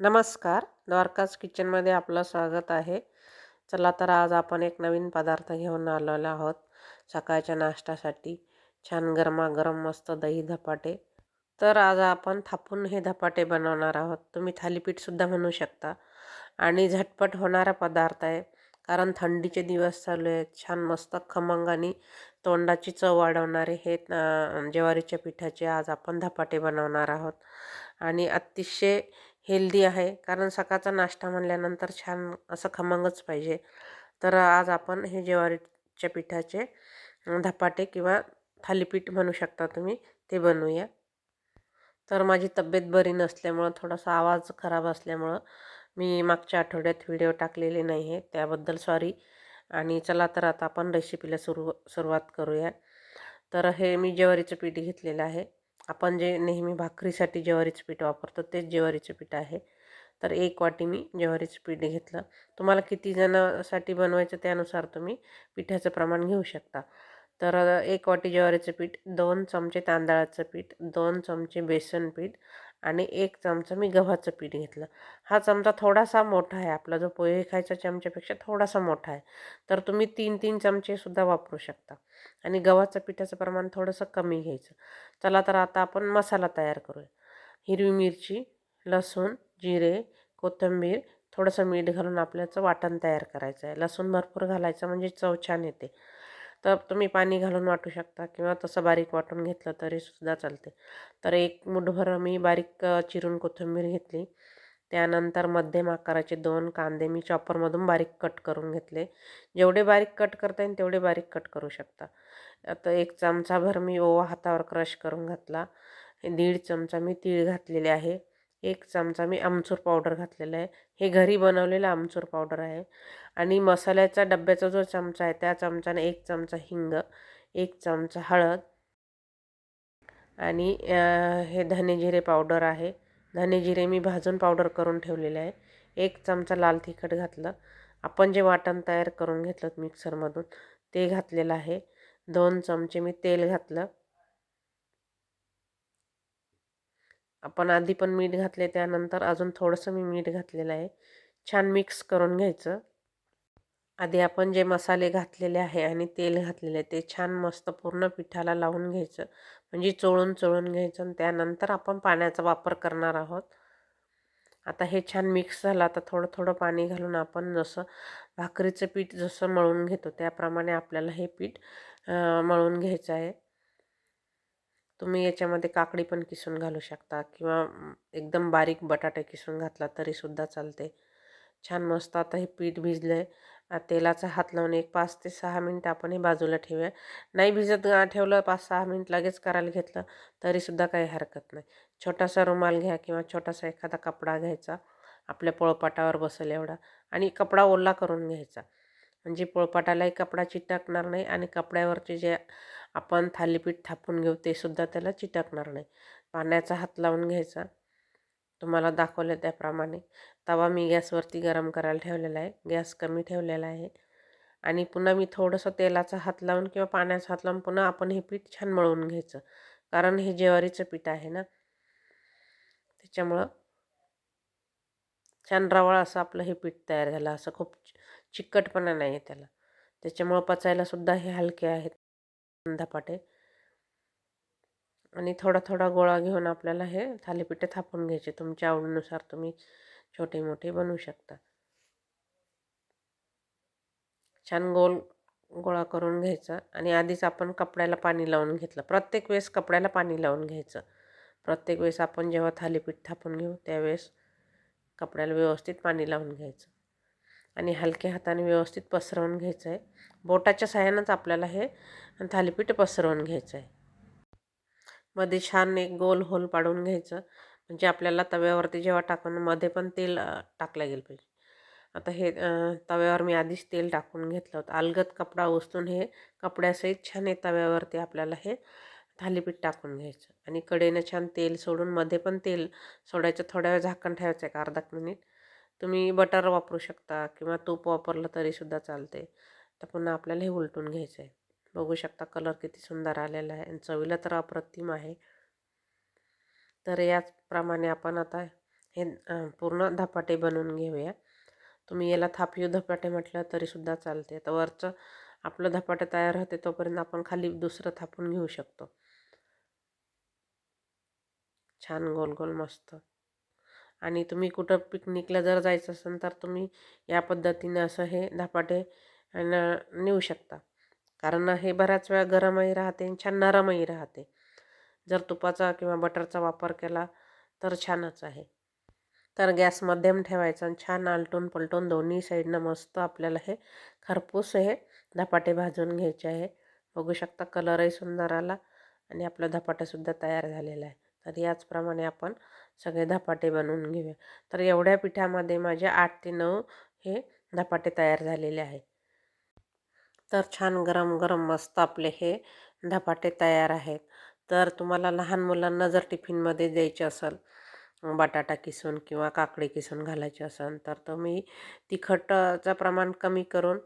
नमस्कार. द्वारकाज किचनमध्ये आपलं स्वागत आहे. चला तर आज आपण एक नवीन पदार्थ घेऊन आलेलो आहोत. सकाळच्या नाश्त्यासाठी छान गरमागरम मस्त दही धपाटे. तर आज आपण थापून हे धपाटे बनवणार आहोत. तुम्ही थालीपीठसुद्धा म्हणू शकता. आणि झटपट होणारा पदार्थ आहे. कारण थंडीचे दिवस चालू आहेत. छान मस्त खमंग आणि तोंडाची चव वाढवणारे हे ज्वारीच्या पिठाचे आज आपण धपाटे बनवणार आहोत. आणि अतिशय हेल्दी आहे. कारण सकाळचा नाश्ता म्हणल्यानंतर छान असं खमंगच पाहिजे. तर आज आपण हे ज्वारीच्या पिठाचे धपाटे किंवा थालीपीठ म्हणू शकता तुम्ही ते बनवूया. तर माझी तब्येत बरी नसल्यामुळं थोडासा आवाज खराब असल्यामुळं मी मागच्या आठवड्यात व्हिडिओ टाकलेले नाही आहे त्याबद्दल सॉरी आणि चला तर आता आपण रेसिपीला सुरू सुरुवात करूया. तर हे मी ज्वारीचं पीठ घेतलेलं आहे. आपण जे नेहमी भाकरीसाठी ज्वारीचं पीठ वापरतो तेच ज्वारीचं पीठ आहे. तर एक वाटी मी ज्वारीचं पीठ घेतलं. तुम्हाला किती जणांसाठी बनवायचं त्यानुसार तुम्ही पिठाचं प्रमाण घेऊ शकता. तर एक वाटी ज्वारीचं पीठ दोन चमचे तांदळाचं पीठ दोन चमचे बेसन पीठ आणि एक चमचा मी गव्हाचं पीठ घेतलं. हा चमचा थोडासा मोठा आहे. आपला जो पोहे खायचा चमच्यापेक्षा थोडासा मोठा आहे. तर तुम्ही तीन तीन चमचेसुद्धा वापरू शकता. आणि गव्हाचं पिठाचं प्रमाण थोडंसं कमी घ्यायचं. चला तर आता आपण मसाला तयार करूया. हिरवी मिरची लसूण जिरे कोथिंबीर थोडंसं मीठ घालून आपल्याचं वाटण तयार करायचं आहे. लसूण भरपूर घालायचं म्हणजे चव छान येते. तर तुम्ही पाणी घालून वाटू शकता किंवा तसं बारीक वाटून घेतलं तरीसुद्धा चालते. तर एक मुठभर मी बारीक चिरून कोथिंबीर घेतली. त्यानंतर मध्यम आकाराचे दोन कांदे मी चॉपरमधून बारीक कट करून घेतले. जेवढे बारीक कट करता येईल तेवढे बारीक कट करू शकता. आता एक चमचाभर मी ओवा हातावर क्रश करून घातला. दीड चमचा मी तीळ घातलेले आहे. एक चमचा मी आमचूर पावडर घातलेला आहे. हे घरी बनवलेलं आमचूर पावडर आहे. आणि मसाल्याचा डब्याचा जो चमचा आहे त्या चमचाने एक चमचा हिंग एक चमचा हळद आणि हे धने जिरे पावडर आहे. धने जिरे मी भाजून पावडर करून ठेवलेले आहे. एक चमचा लाल तिखट घातलं. आपण जे वाटण तयार करून घेतलं मिक्सरमधून ते घातलेलं आहे. दोन चमचे मी तेल घातलं. आपण आधी पण मीठ घातले त्यानंतर अजून थोडंसं मी मीठ घातलेलं आहे. छान मिक्स करून घ्यायचं. आधी आपण जे मसाले घातलेले आहे आणि तेल घातलेले आहे ते छान मस्त पूर्ण पिठाला लावून घ्यायचं. म्हणजे चोळून चोळून घ्यायचं आणि त्यानंतर आपण पाण्याचा वापर करणार आहोत. आता हे छान मिक्स झालं आता थोडं थोडं पाणी घालून आपण जसं भाकरीचं पीठ जसं मळून घेतो त्याप्रमाणे आपल्याला हे पीठ मळून घ्यायचं आहे. तुम्ही याच्यामध्ये काकडी पण किसून घालू शकता किंवा एकदम बारीक बटाटे किसून घातला तरीसुद्धा चालते. छान मस्त आता हे पीठ भिजलं आहे तेलाचा हात लावून एक पाच ते सहा मिनटं आपण हे बाजूला ठेवूया. नाही भिजत ठेवलं पाच सहा मिनिट लगेच करायला घेतलं तरीसुद्धा काही हरकत नाही. छोटासा रुमाल घ्या किंवा छोटासा एखादा कपडा घ्यायचा. आपल्या पोळपाटावर बसेल एवढा. आणि कपडा ओला करून घ्यायचा. म्हणजे पोळपाटालाही कपडा चिटकणार नाही आणि कपड्यावरचे जे आपण थालीपीठ थापून घेऊ ते सुद्धा त्याला चिटकणार नाही. पाण्याचा हात लावून घ्यायचा. तुम्हाला दाखवलं त्याप्रमाणे. तवा मी गॅसवरती गरम करायला ठेवलेला आहे. गॅस कमी ठेवलेला आहे. आणि पुन्हा मी थोडंसं तेलाचा हात लावून किंवा पाण्याचा हात लावून पुन्हा आपण हे पीठ छान मळून घ्यायचं. कारण हे ज्वारीचं पीठ आहे ना? त्याच्यामुळं छान रवाळ असं आपलं हे पीठ तयार झालं. असं खूप चिकटपणा नाही आहे त्याला. त्याच्यामुळं पचायलासुद्धा हे हलके आहेत. धपाटे आणि थोडा थोडा गोळा घेऊन आपल्याला हे थालीपीठे थापून घ्यायचे. तुमच्या आवडीनुसार तुम्ही छोटे मोठे बनवू शकता. छान गोल गोळा करून घ्यायचा. आणि आधीच आपण कपड्याला पाणी लावून घेतलं. प्रत्येक वेळेस कपड्याला पाणी लावून घ्यायचं. प्रत्येक वेळेस आपण जेव्हा थालीपीठ थापून घेऊ त्यावेळेस कपड्याला व्यवस्थित पाणी लावून घ्यायचं. आणि हलक्या हाताने व्यवस्थित पसरवून घ्यायचं आहे. बोटाच्या साह्यानंच आपल्याला हे थालीपीठ पसरवून घ्यायचं आहे. मध्ये छान एक गोल होल पाडून घ्यायचं. म्हणजे आपल्याला तव्यावरती जेव्हा टाकून मध्ये पण तेल टाकलं गेलं पाहिजे. आता हे तव्यावर मी आधीच तेल टाकून घेतलं होतं. अलगद कपडा उचलून हे कपड्यासहित छान हे तव्यावरती आपल्याला हे थालीपीठ टाकून घ्यायचं. आणि कडेनं छान तेल सोडून मध्ये पण तेल सोडायचं. थोड्या वेळ झाकण ठेवायचं आहे अर्धा मिनिट. तुम्ही बटर वापरू शकता किंवा तूप वापरलं तरीसुद्धा चालते तर पुन्हा आपल्याला हे उलटून घ्यायचं आहे बघू शकता कलर किती सुंदर आलेला आहे आणि चवीला तर अप्रतिम आहे. तर याचप्रमाणे आपण आता हे पूर्ण धपाटे बनवून घेऊया. तुम्ही याला थापीव धपाटे म्हटलं तरीसुद्धा चालते तर वरचं आपलं धपाटे तयार होते तोपर्यंत आपण खाली दुसरं थापून घेऊ शकतो. छान गोल गोल मस्त. आणि तुम्ही कुठं पिकनिकला जर जायचं असेल तर तुम्ही या पद्धतीने असं हे धपाटे न नेऊ शकता. कारण हे बऱ्याच वेळा गरमही राहते आणि छान नरमही राहते. जर तुपाचा किंवा बटरचा वापर केला तर छानच आहे. तर गॅस मध्यम ठेवायचा आणि छान आलटून पलटून दोन्ही साईडनं मस्त आपल्याला हे खरपूस हे धपाटे भाजून घ्यायचे आहे. बघू शकता कलरही सुंदर आला आणि आपला धपाटासुद्धा तयार झालेला आहे. तर याचप्रमाणे आपण सगळे धपाटे बनवून घेऊया. तर एवढ्या पिठामध्ये माझे आठ ते नऊ हे धपाटे तयार झालेले आहे तर छान गरम गरम मस्त आपले हे धपाटे तयार आहेत. तर तुम्हाला लहान मुलांना जर टिफिनमध्ये द्यायचे असेल बटाटा किसून किंवा काकडी किसून घालायची असेल तर तुम्ही तिखटचं प्रमाण कमी करून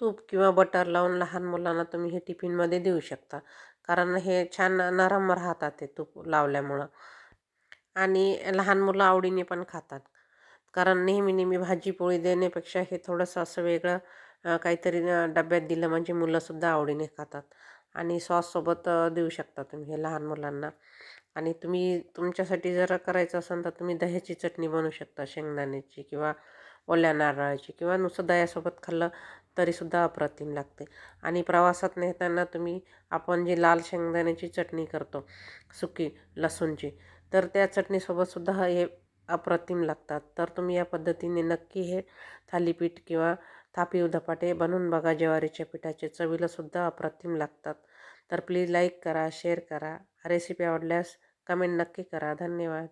तूप किंवा बटर लावून लहान मुलांना तुम्ही हे टिफिनमध्ये देऊ शकता. कारण हे छान नरम राहतात ते तूप लावल्यामुळं. आणि लहान मुलं आवडीने पण खातात. कारण नेहमी नेहमी भाजी पोळी देण्यापेक्षा हे थोडंसं असं वेगळं काहीतरी डब्यात दिलं म्हणजे मुलंसुद्धा आवडीने खातात. आणि सॉससोबत देऊ शकता तुम्ही हे लहान मुलांना. आणि तुम्ही तुमच्यासाठी जर करायचं असेल तर तुम्ही दह्याची चटणी बनवू शकता शेंगदाण्याची किंवा ओल्या नारळाची किंवा नुसतं दह्यासोबत खाल्लं तरीसुद्धा अप्रतिम लागते. आणि प्रवासात नेताना तुम्ही आपण जी लाल शेंगदाण्याची चटणी करतो सुकी लसूणची तर त्या चटणीसोबतसुद्धा हे अप्रतिम लागतात. तर तुम्ही या पद्धतीने नक्की हे थालीपीठ किंवा थापीव धपाटे बनवून बघा. ज्वारीच्या पिठाचे चवीलासुद्धा अप्रतिम लागतात. तर प्लीज लाईक करा शेअर करा. रेसिपी आवडल्यास कमेंट नक्की करा. धन्यवाद.